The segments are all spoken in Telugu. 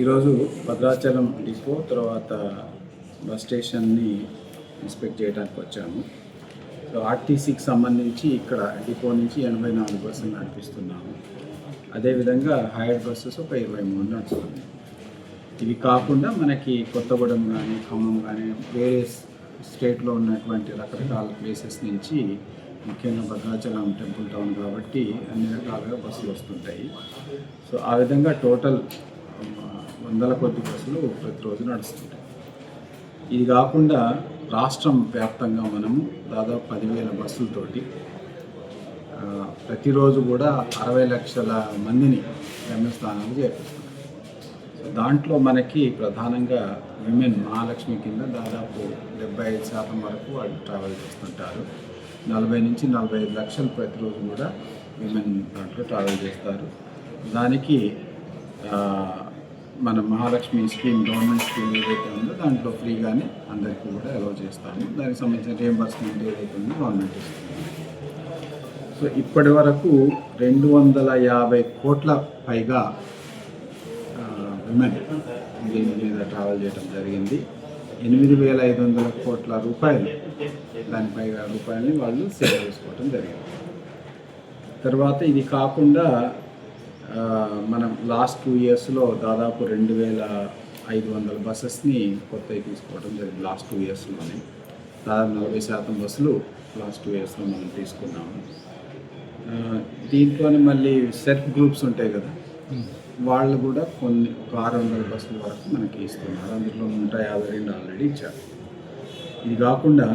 ఈరోజు భద్రాచలం డిపో తర్వాత బస్ స్టేషన్ని ఇన్స్పెక్ట్ చేయడానికి వచ్చాము. సో ఆర్టీసీకి సంబంధించి ఇక్కడ డిపో నుంచి ఎనభై నాలుగు బస్సులు నడిపిస్తున్నాము. అదేవిధంగా హైర్ బస్సెస్ ఒక ఇరవై మూడు నడుస్తుంది ఇవి కాకుండా మనకి కొత్తగూడెం కానీ ఖమ్మం కానీ వేరే స్టేట్లో ఉన్నటువంటి రకరకాల ప్లేసెస్ నుంచి ముఖ్యంగా భద్రాచలం టెంపుల్ టౌన్ కాబట్టి అన్ని రకాలుగా బస్సులు వస్తుంటాయి. సో ఆ విధంగా టోటల్ వందల కొద్ది బస్సులు ప్రతిరోజు నడుస్తుంటాయి. ఇది కాకుండా రాష్ట్రం వ్యాప్తంగా మనము దాదాపు పదివేల బస్సులతోటి ప్రతిరోజు కూడా అరవై లక్షల మందిని గమ్యస్థానాలు చేపిస్తాం దాంట్లో మనకి ప్రధానంగా విమెన్ మహాలక్ష్మి కింద దాదాపు డెబ్బై ఐదు శాతం వరకు వాళ్ళు ట్రావెల్ చేస్తుంటారు. నలభై నుంచి నలభై ఐదు లక్షలు ప్రతిరోజు కూడా విమెన్ దాంట్లో ట్రావెల్ చేస్తారు. దానికి మన మహాలక్ష్మి స్కీమ్ గవర్నమెంట్ స్కీమ్ ఏదైతే ఉందో దాంట్లో ఫ్రీగానే అందరికీ కూడా అలౌ చేస్తాము. దానికి సంబంధించిన రియంబర్స్మెంట్ ఏదైతే ఉందో గవర్నమెంట్ ఇస్తుంది. సో ఇప్పటి వరకు రెండు వందల యాభై కోట్ల పైగా విమెన్ దీని మీద ట్రావెల్ చేయడం జరిగింది. ఎనిమిది వేల ఐదు వందల కోట్ల రూపాయలు దాని పైగా రూపాయలని వాళ్ళు సేవ్ చేసుకోవడం జరిగింది. తర్వాత ఇది కాకుండా మనం లాస్ట్ టూ ఇయర్స్లో దాదాపు రెండు వేల ఐదు వందల బస్సెస్ని కొత్తవి తీసుకోవడం జరిగింది లాస్ట్ టూ ఇయర్స్లోనే దాదాపు నలభై శాతం బస్సులు లాస్ట్ టూ ఇయర్స్లో మనం తీసుకున్నాము. దీంట్లోనే మళ్ళీ సెల్ఫ్ గ్రూప్స్ ఉంటాయి కదా వాళ్ళు కూడా కొన్ని ఒక ఆరు వందల బస్సుల వరకు మనకి ఇస్తున్నారు. అందులో నూట యాభై రెండు ఆల్రెడీ ఇచ్చారు. ఇది కాకుండా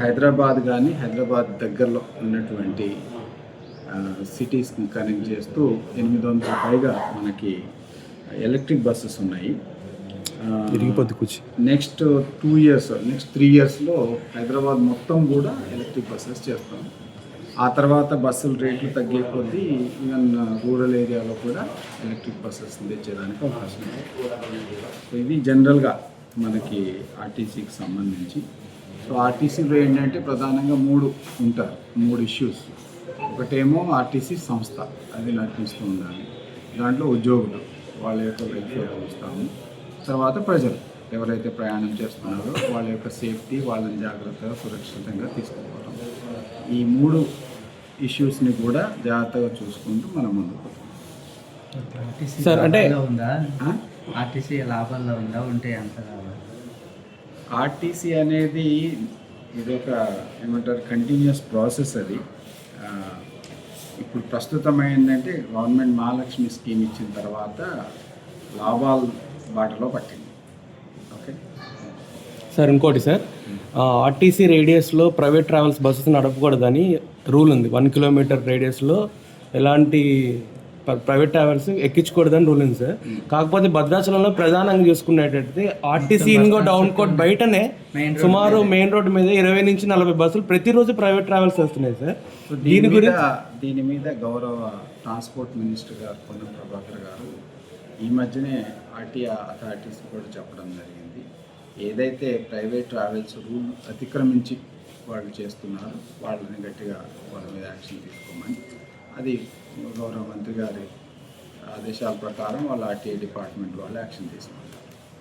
హైదరాబాద్ కానీ హైదరాబాద్ దగ్గరలో ఉన్నటువంటి సిటీస్ని కనెక్ట్ చేస్తూ ఎనిమిది వందల పైగా మనకి ఎలక్ట్రిక్ బస్సెస్ ఉన్నాయి. Next two years next three ఇయర్స్లో హైదరాబాద్ మొత్తం కూడా ఎలక్ట్రిక్ బస్సెస్ చేస్తాం. ఆ తర్వాత బస్సుల రేట్లు తగ్గే కొద్దీ ఈవెన్ రూరల్ ఏరియాలో కూడా ఎలక్ట్రిక్ బస్సెస్ తెచ్చేదానికి అవకాశం ఉంది. సో ఇది జనరల్గా మనకి ఆర్టీసీకి సంబంధించి. సో ఆర్టీసీలో ఏంటంటే ప్రధానంగా మూడు ఉంటారు మూడు ఇష్యూస్ ఒకటేమో ఆర్టీసీ సంస్థ అది నడిపిస్తూ ఉండాలి. దాంట్లో ఉద్యోగులు వాళ్ళ యొక్క వెల్ఫేర్ చూస్తాము. తర్వాత ప్రజలు ఎవరైతే ప్రయాణం చేస్తున్నారో వాళ్ళ యొక్క సేఫ్టీ వాళ్ళని జాగ్రత్తగా సురక్షితంగా తీసుకుపోవడం ఈ మూడు ఇష్యూస్ని కూడా జాగ్రత్తగా చూసుకుంటూ మనం ముందుకు పోతాం. ఆర్టీసీ సార్, అంటే- లాభాల్లో ఉందా? ఆర్టీసీ లాభాల్లో ఉందా? ఉంటే రావాలి ఆర్టీసీ అనేది ఇదొక ఏమంటారు కంటిన్యూస్ ప్రాసెస్ అది. ఇప్పుడు ప్రస్తుతం ఏంటంటే గవర్నమెంట్ మహాలక్ష్మి స్కీమ్ ఇచ్చిన తర్వాత లాభాల బాటలో పట్టింది. ఓకే? సార్ ఇంకోటి సార్. ఆర్టీసీ రేడియస్లో ప్రైవేట్ ట్రావెల్స్ బస్సెస్ నడపకూడదని రూల్ ఉంది. వన్ కిలోమీటర్ రేడియస్లో ఎలాంటి ప్రైవేట్ ట్రావెల్స్ ఎక్కించకూడదని రూల్ ఉంది సార్ కాకపోతే భద్రాచలంలో ప్రధానంగా చూసుకునేటట్టు ఆర్టీసీ ఇంకో డౌన్ కోట్ బయటనే సుమారు మెయిన్ రోడ్ మీద ఇరవై నుంచి నలభై బస్సులు ప్రతిరోజు ప్రైవేట్ ట్రావెల్స్ వస్తున్నాయి సార్ దీని గురించి దీని మీద గౌరవ ట్రాన్స్పోర్ట్ మినిస్టర్ గారు పొన్నం ప్రభాకర్ గారు ఈ మధ్యనే ఆర్టీఆ అథారిటీస్ కూడా చెప్పడం జరిగింది. ఏదైతే ప్రైవేట్ ట్రావెల్స్ రూల్ అతిక్రమించి వాళ్ళు చేస్తున్నారో వాళ్ళని గట్టిగా వాళ్ళ మీద యాక్షన్ తీసుకోమని అది గౌరవ మంత్రి గారి ఆదేశాల ప్రకారం వాళ్ళ ఆర్టీఐ డిపార్ట్మెంట్ వాళ్ళు యాక్షన్ తీసుకున్నారు.